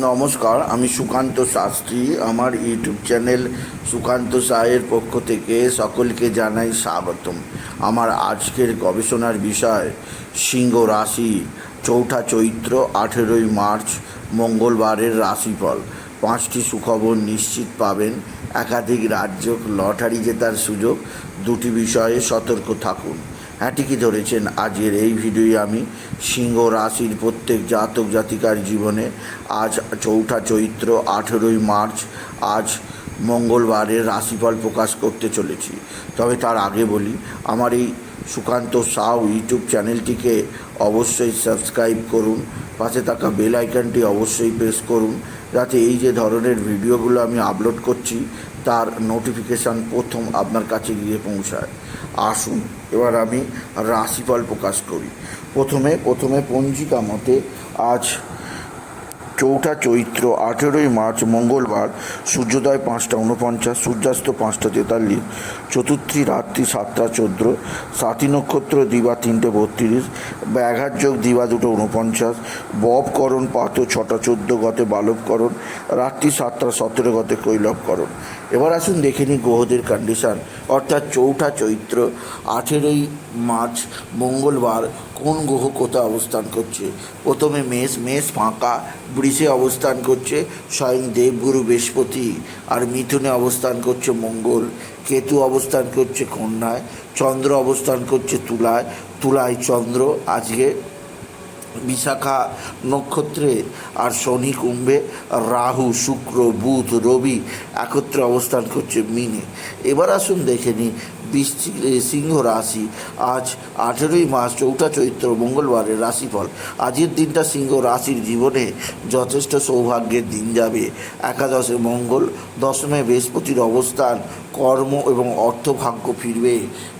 নমস্কার, আমি সুকান্ত শাস্ত্রী। আমার ইউটিউব চ্যানেল সুকান্ত সাহের পক্ষ থেকে সকলকে জানাই স্বাগতম। আমার আজকের গবেষণার বিষয়, সিংহ রাশি, চৌঠা চৈত্র, আঠেরোই মার্চ, মঙ্গলবারের রাশিফল। পাঁচটি সুখবর নিশ্চিত পাবেন। একাধিক রাজ্য লটারি জেতার সুযোগ। দুটি বিষয়ে সতর্ক থাকুন। ঠিকই ধরেছেন আজকের এই ভিডিওয়ে আমি সিংহ রাশির প্রত্যেক জাতক জাতিকার জীবনে আজ চৌঠা চৈত্র আঠেরোই মার্চ আজ মঙ্গলবারের রাশিফল প্রকাশ করতে চলেছি। তবে তার আগে বলি, আমার এই সুকান্ত সাউ ইউটিউব চ্যানেলটিকে অবশ্যই সাবস্ক্রাইব করুন, পাশে থাকা বেল আইকনটি অবশ্যই প্রেস করুন, যাতে এই যে ধরনের ভিডিওগুলো আমি আপলোড করছি তার নোটিফিকেশান প্রথম আপনার কাছে গিয়ে পৌঁছায়। আসুন, এবার আমি রাশিফল প্রকাশ করি। প্রথমে প্রথমে পঞ্জিকা মতে আজ চৌঠা চৈত্র, আঠেরোই মার্চ, মঙ্গলবার, সূর্যোদয় পাঁচটা উনপঞ্চাশ সূর্যাস্ত পাঁচটা তেতাল্লিশ, চতুর্থী রাত্রি সাতটা চোদ্দ সাতী নক্ষত্র দিবা তিনটে বত্রিশ, ব্যাঘাত যোগ দিবা দুটো উনপঞ্চাশ ববকরণ পাত ছটা চোদ্দ গতে বালবকরণ রাত্রি সাতটা সতেরো গতে কৈলবকরণ এবার আসুন দেখে নিই গ্রহদের কন্ডিশান অর্থাৎ চৌঠা চৈত্র, আঠেরোই মার্চ, মঙ্গলবার কোন গ্রহ কোথায় অবস্থান করছে? প্রথমে মেষ মেষ ফাঁকা, বৃষে অবস্থান করছে, স্বয়ং দেবগুরু বৃহস্পতি, আর মিথুনে অবস্থান করছে মঙ্গল, কেতু অবস্থান করছে কন্যায়, চন্দ্র অবস্থান করছে তুলায় তুলায় চন্দ্র, আজকে বিশাখা নক্ষত্রে, আর শনি কুম্ভে রাহু, শুক্র, বুধ, রবি একত্রে অবস্থান করছে মিনে। এবার আসুন দেখে নিই বৃশ্চিক সিংহ রাশি আজ আঠেরোই মাস চৌঠা চৈত্র মঙ্গলবারের রাশিফল। আজের দিনটা সিংহ রাশির জীবনে যথেষ্ট সৌভাগ্যের দিন যাবে। একাদশে মঙ্গল, দশমে বৃহস্পতির অবস্থান, কর্ম এবং অর্থভাগ্য ফিরবে।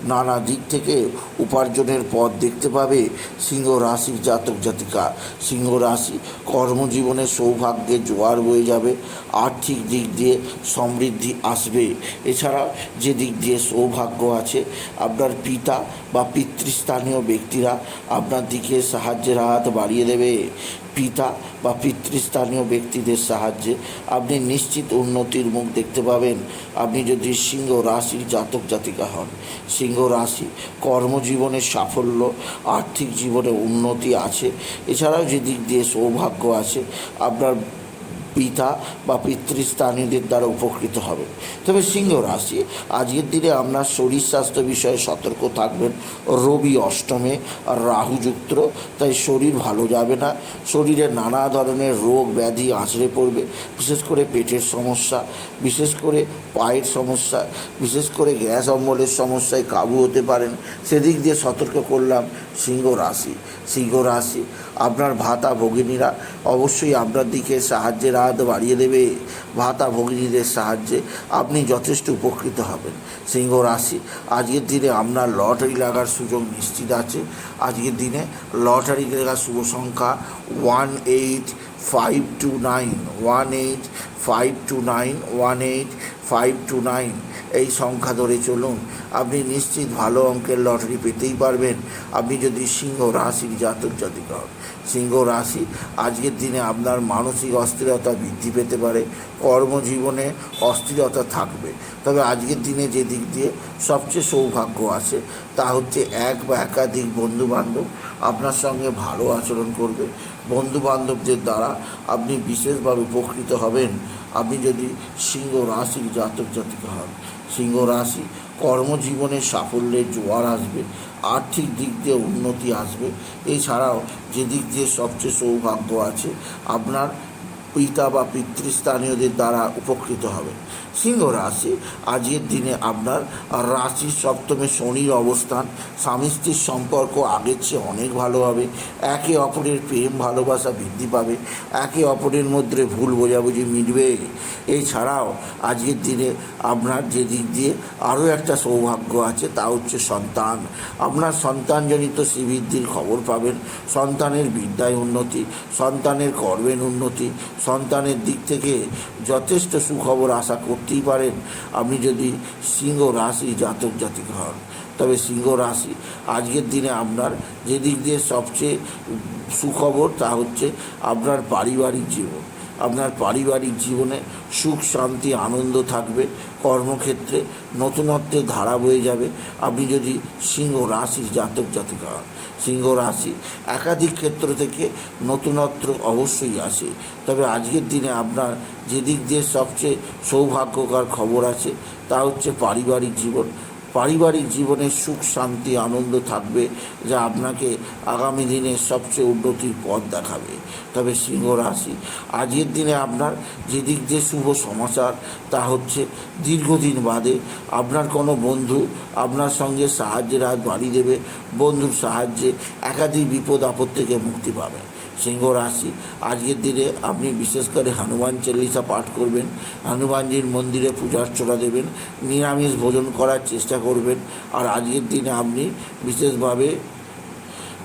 নানা দিক থেকে উপার্জনের পথ দেখতে পাবে সিংহ রাশির জাতক জাতিকা। সিংহ রাশি কর্মজীবনে সৌভাগ্যের জোয়ার বয়ে যাবে। আর্থিক দিক দিয়ে সমৃদ্ধি আসবে। এছাড়া যে দিক দিয়ে সৌভাগ্য আছে। আপনার পিতা বা পিতৃস্থানীয় ব্যক্তিরা আপনার দিকে সাহায্যের হাত বাড়িয়ে দেবে। পিতা বা পিতৃস্থানীয় ব্যক্তিদের সাহায্যে আপনি নিশ্চিত উন্নতির মুখ দেখতে পাবেন। আপনি যদি সিংহ রাশির জাতক জাতিকা হন, সিংহ রাশি কর্মজীবনে সাফল্য, আর্থিক জীবনে উন্নতি আছে। এছাড়াও যে দিক দিয়ে সৌভাগ্য আছে, আপনার পিতা বা পিতৃস্থানীয়দের দ্বারা উপকৃত হবেন তবে সিংহ রাশি, আজকের দিনে আপনার শরীর স্বাস্থ্য বিষয়ে সতর্ক থাকবেন। রবি অষ্টমে আর রাহু যুক্ত, তাই শরীর ভালো যাবে না। শরীরে নানা ধরনের রোগ ব্যাধি আঁচড়ে পড়বে, বিশেষ করে পেটের সমস্যা, বিশেষ করে পায়ের সমস্যা, বিশেষ করে গ্যাস অম্বলের সমস্যায় কাবু হতে পারেন। সেদিক দিয়ে সতর্ক করলাম সিংহ রাশি। সিংহ রাশি আপনার ভাতা ভগিনীরা অবশ্যই আপনার দিকে সাহায্যের হাত বাড়িয়ে দেবে। ভাতা ভগিনীদের সাহায্যে আপনি যথেষ্ট উপকৃত হবেন। সিংহ রাশি, আজকের দিনে আপনার লটারি লাগার সুযোগ নিশ্চিত আছে। আজকের দিনে লটারি লাগার শুভ সংখ্যা one eight five two nine one eight five two nine one eight five two nine এই সংখ্যা ধরে চলুন। আপনি নিশ্চিত ভালো অঙ্কের লটারি পেতেই পারবেন। আপনি যদি সিংহ রাশির জাতক জাতিকা হন। সিংহ রাশি আজকের দিনে আপনার মানসিক অস্থিরতা বৃদ্ধি পেতে পারে। কর্মজীবনে অস্থিরতা থাকবে। তবে আজকের দিনে যে দিক দিয়ে সবচেয়ে সৌভাগ্য আছে, তা হচ্ছে এক বা একাধিক বন্ধুবান্ধব আপনার সঙ্গে ভালো আচরণ করবে। বন্ধু বান্ধবদের দ্বারা আপনি বিশেষভাবে উপকৃত হবেন, আপনি যদি সিংহ রাশির জাতক জাতিকা হন, সিংহ রাশি কর্মজীবনে সাফল্যের জোয়ার আসবে, আর্থিক দিক দিয়ে উন্নতি আসবে। এছাড়াও যে দিক দিয়ে সবচেয়ে সৌভাগ্য আছে, আপনার পিতা বা পিতৃস্থানীয়দের দ্বারা উপকৃত হবেন। সিংহ রাশি। আজকের দিনে আপনার রাশির সপ্তমে শনির অবস্থান। স্বামী স্ত্রীর সম্পর্ক আগের চেয়ে অনেক ভালো হবে। একে অপরের প্রেম, ভালোবাসা বৃদ্ধি পাবে। একে অপরের মধ্যে ভুল বোঝাবুঝি মিটবে। এছাড়াও আজকের দিনে আপনার যে দিক দিয়ে আরও একটা সৌভাগ্য আছে, তা হচ্ছে সন্তান। আপনার সন্তানজনিত শ্রীবৃদ্ধির খবর পাবেন। সন্তানের বিদ্যায় উন্নতি, সন্তানের কর্মের উন্নতি, সন্তানের দিক থেকে যথেষ্ট সুখবর আশা করতেই পারেন। আপনি যদি সিংহ রাশি জাতক জাতিক হন, তবে সিংহ রাশি আজকের দিনে আপনার যেদিক দিয়ে সবচেয়ে সুখবর তা হচ্ছে আপনার পারিবারিক জীবন। আপনার পারিবারিক জীবনে সুখ, শান্তি, আনন্দ থাকবে, কর্মক্ষেত্রে নতুনত্বের ধারা বয়ে যাবে। আপনি যদি সিংহ রাশির জাতক জাতিকা হন, সিংহ রাশি একাধিক ক্ষেত্র থেকে নতুনত্ব অবশ্যই আসে। তবে আজকের দিনে আপনার যে দিক দিয়ে সবচেয়ে সৌভাগ্যকর খবর আছে, তা হচ্ছে পারিবারিক জীবন। পারিবারিক জীবনে সুখ, শান্তি, আনন্দ থাকবে যা আপনাকে আগামী দিনে সবচেয়ে উন্নতির পথ দেখাবে। তবে সিংহ রাশি আজকের দিনে আপনার যে দিক দিয়ে শুভ সমাচার, তা হচ্ছে দীর্ঘদিন বাদে আপনার কোনো বন্ধু আপনার সঙ্গে সাহায্যের হাত বাড়িয়ে দেবে। বন্ধুর সাহায্যে একাধিক বিপদ আপদ থেকে মুক্তি পাবেন সিংহ রাশি। আজকের দিনে আপনি বিশেষ করে হনুমান চল্লিশা পাঠ করবেন, হনুমানজির মন্দিরে পূজা অর্চনা দেবেন, নিরামিষ ভোজন করার চেষ্টা করবেন, আর আজকের দিনে আপনি বিশেষভাবে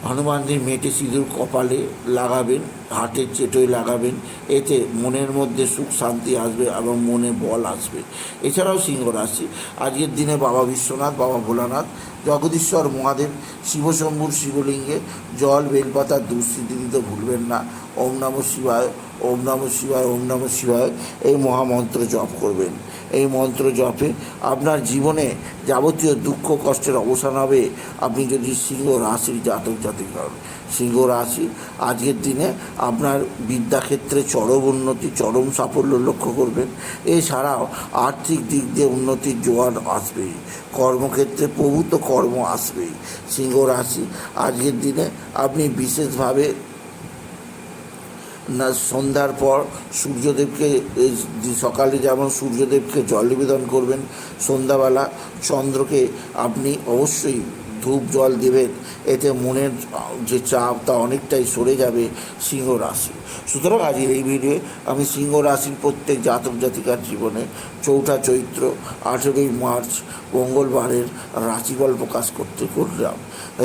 হনুমানজির মেটে সিঁদুর কপালে লাগাবেন হাটের চেটোয় লাগাবেন। এতে মনের মধ্যে সুখ, শান্তি আসবে এবং মনে বল আসবে। এছাড়াও সিংহ রাশি। আজকের দিনে বাবা বিশ্বনাথ, বাবা ভোলানাথ, জগদীশ্বর মহাদেব, শিবশম্ভুর শিবলিঙ্গে জল, বেলপাতা দুঃস্থিতি দিতে ভুলবেন না। ওম নম শিবায়। ওম নম শিবায়, ওম নম শিবায় এই মহামন্ত্র জপ করবেন। এই মন্ত্র জপে আপনার জীবনে যাবতীয় দুঃখ, কষ্টের অবসান হবে। আপনি যদি সিংহ রাশির জাতক, জাতিক হন। সিংহ রাশি আজকের দিনে আপনার বিদ্যাক্ষেত্রে চরম উন্নতি, চরম সাফল্য লক্ষ্য করবেন। এছাড়াও আর্থিক দিক দিয়ে উন্নতির জোয়ার আসবেই কর্মক্ষেত্রে প্রভূত কর্ম আসবেই সিংহ রাশি আজকের দিনে আপনি বিশেষভাবে না, সন্ধ্যার পর সূর্যদেবকে সকালে যেমন সূর্যদেবকে জল নিবেদন করবেন, সন্ধ্যাবেলা চন্দ্রকে আপনি অবশ্যই ধূপ জল দেবেন। এতে মনের যে চাপ তা অনেকটাই সরে যাবে সিংহ রাশি। সুতরাং আজকের এই ভিডিওয়ে আমি সিংহ রাশির প্রত্যেক জাতক জাতিকার জীবনে চৌঠা চৈত্র, আঠেরোই মার্চ, মঙ্গলবারের রাশিফল প্রকাশ করতে করলাম।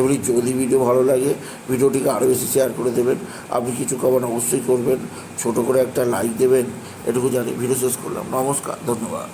বলি, যদি ভিডিও ভালো লাগে ভিডিওটিকে আরও বেশি শেয়ার করে দেবেন। আপনি কিছু কমেন্ট অবশ্যই করবেন, ছোট করে একটা লাইক দেবেন, এটুকু জানি ভিডিও শেষ করলাম। নমস্কার, ধন্যবাদ।